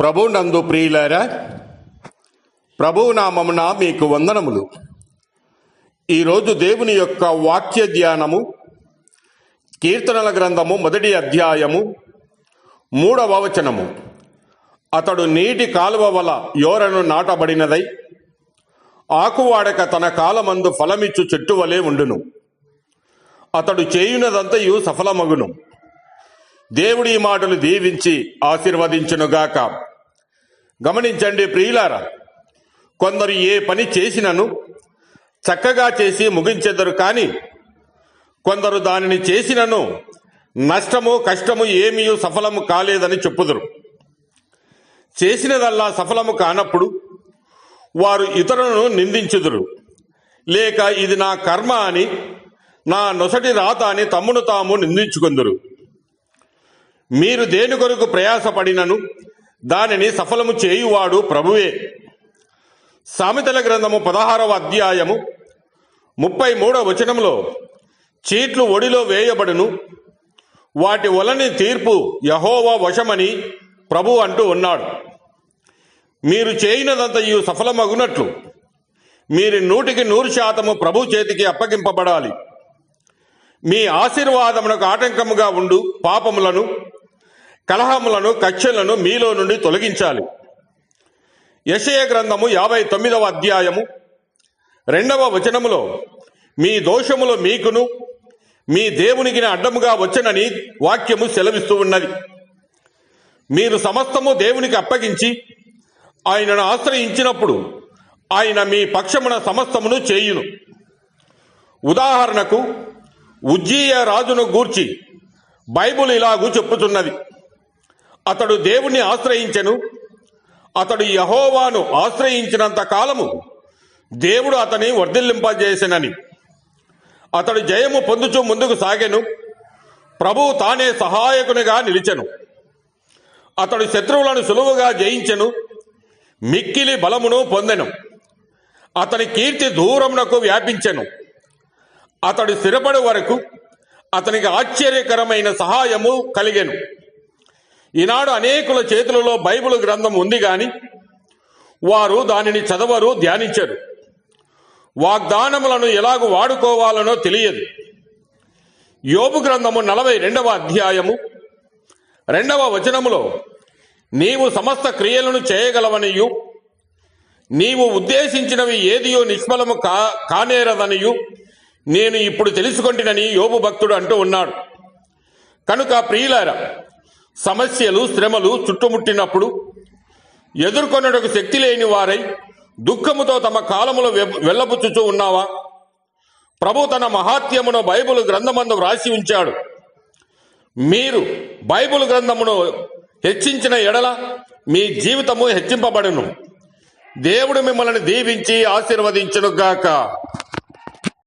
ప్రభు నందు ప్రియులారా ప్రభు నామమున మీకు వందనములు. ఈరోజు దేవుని యొక్క వాక్య ధ్యానము కీర్తనల గ్రంథము మొదటి అధ్యాయము మూడవ వచనము. అతడు నీటి కాలువ వల యోరను నాటబడినదై ఆకువాడక తన కాలమందు ఫలమిచ్చు చెట్టు వలె ఉండును. అతడు చేయునదంతయు సఫలమగును. దేవుడి ఈ మాటలు దీవించి ఆశీర్వదించునుగాక. గమనించండి ప్రియులారా కొందరు ఏ పని చేసినను చక్కగా చేసి ముగించెదరు కానీ కొందరు దానిని చేసినను నష్టము కష్టము ఏమీ సఫలము కాలేదని చెప్పుదురు. చేసినదల్లా సఫలము కానప్పుడు వారు ఇతరులను నిందించుదురు. లేక ఇది నా కర్మ అని నా నొసటి రాత అని తమ్మును తాము నిందించుకుందురు. మీరు దేని కొరకు ప్రయాసపడినను? దానిని సఫలము చేయువాడు ప్రభువే. సామెతల గ్రంథము పదహారవ అధ్యాయము ముప్పై మూడవ వచనంలో చీట్లు ఒడిలో వేయబడును వాటి వలని తీర్పు యహోవా వశమని ప్రభు అంటూ ఉన్నాడు. మీరు చేయనదంతయు సఫలమగునట్లు మీరు నూటికి నూరు శాతము ప్రభు చేతికి అప్పగింపబడాలి. మీ ఆశీర్వాదమునకు ఆటంకముగా ఉండు పాపములను కలహములను కక్షలను మీలో నుండి తొలగించాలి. యశయ గ్రంథము యాభై తొమ్మిదవ అధ్యాయము. రెండవ వచనములో మీ దోషములు మీకును మీ దేవునికి అడ్డముగా వచ్చనని వాక్యము సెలవిస్తూ ఉన్నది. మీరు సమస్తము దేవునికి అప్పగించి ఆయనను ఆశ్రయించినప్పుడు ఆయన మీ పక్షమున సమస్తమును చేయును. ఉదాహరణకు ఉజ్జీయ రాజును గూర్చి బైబుల్ ఇలాగూ చెప్పుతున్నది. అతడు దేవుణ్ణి ఆశ్రయించెను. అతడు యహోవాను ఆశ్రయించినంత కాలము దేవుడు అతని వర్ధిల్లింపజేసెనని. అతడు జయము పొందుచు ముందుకు సాగెను. ప్రభువు తానే సహాయకునిగా నిలిచెను. అతడు శత్రువులను సులువుగా జయించెను. మిక్కిలి బలమును పొందెను. అతని కీర్తి దూరమునకు వ్యాపించెను. అతడు స్థిరపడి వరకు అతనికి ఆశ్చర్యకరమైన సహాయము కలిగెను. ఈనాడు అనేకుల చేతులలో బైబిల్ గ్రంథం ఉంది గాని వారు దానిని చదవరు ధ్యానించరు. వాగ్దానములను ఎలాగూ వాడుకోవాలనో తెలియదు. యోబు గ్రంథము నలభై రెండవ అధ్యాయము రెండవ వచనములో నీవు సమస్త క్రియలను చేయగలవనియు నీవు ఉద్దేశించినవి ఏదియో నిష్ఫలము కా కానేరదనియు నేను ఇప్పుడు తెలుసుకొంటినని యోబు భక్తుడు అంటూ ఉన్నాడు. కనుక ప్రియులారా సమస్యలు శ్రమలు చుట్టుముట్టినప్పుడు ఎదుర్కొనటకు శక్తి లేని వారై దుఃఖముతో తమ కాలములో వెళ్ళబుచ్చుచూ ఉన్నావా? ప్రభు తన మహాత్యమును బైబిల్ గ్రంథమందు వ్రాసి ఉంచాడు. మీరు బైబిల్ గ్రంథమును హెచ్చించిన ఎడల మీ జీవితము హెచ్చింపబడును. దేవుడు మిమ్మల్ని దీవించి ఆశీర్వదించునుగాక.